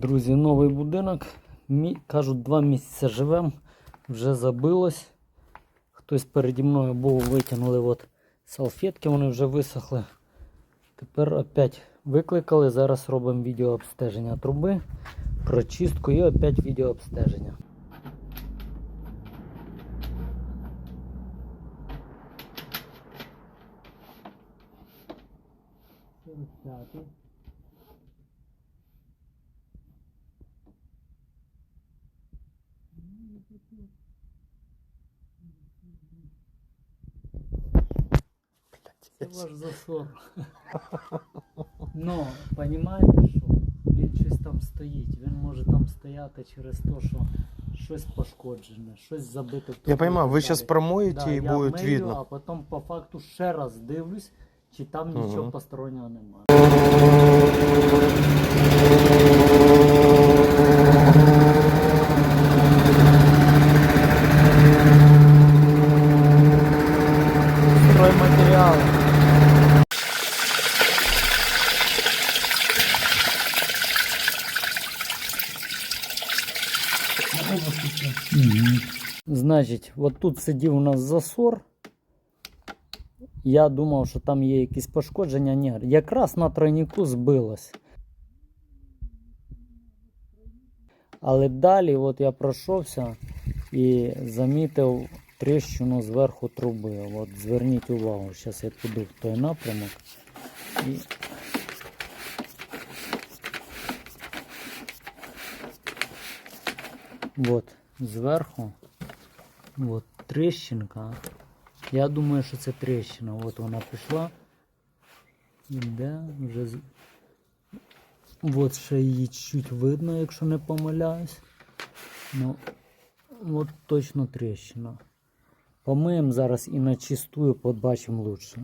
Друзі, новий будинок. Кажуть, два місяці живемо, вже забилось. Хтось переді мною був, витягнули от салфетки, вони вже висохли. Тепер опять викликали. Зараз робимо відеообстеження труби, прочистку і опять відеообстеження. П'ятий. Це ваш засор. Ну, розумієте що? Він щось там стоїть. Він може там стояти через те, що щось пошкоджене, щось забите. Я і вы так сейчас далі. Да, и я будет мию, видно. а потім по факту ще раз дивлюсь, чи там нічого Мгм. постороннього немає. Стройматеріали. Значить, от тут сидів у нас засор. Я думав, що там є якісь пошкодження. Ні, якраз на тройнику збилось. Але далі от я пройшовся і замітив тріщину зверху труби. От зверніть увагу, зараз я піду в той напрямок. І... От зверху от тріщинка. Я думаю, що це тріщина. От вона пішла. Іде вже. От ще її чуть видно, якщо не помиляюсь. Ну, от точно тріщина. Помиємо зараз і на чистую, побачимо лучше.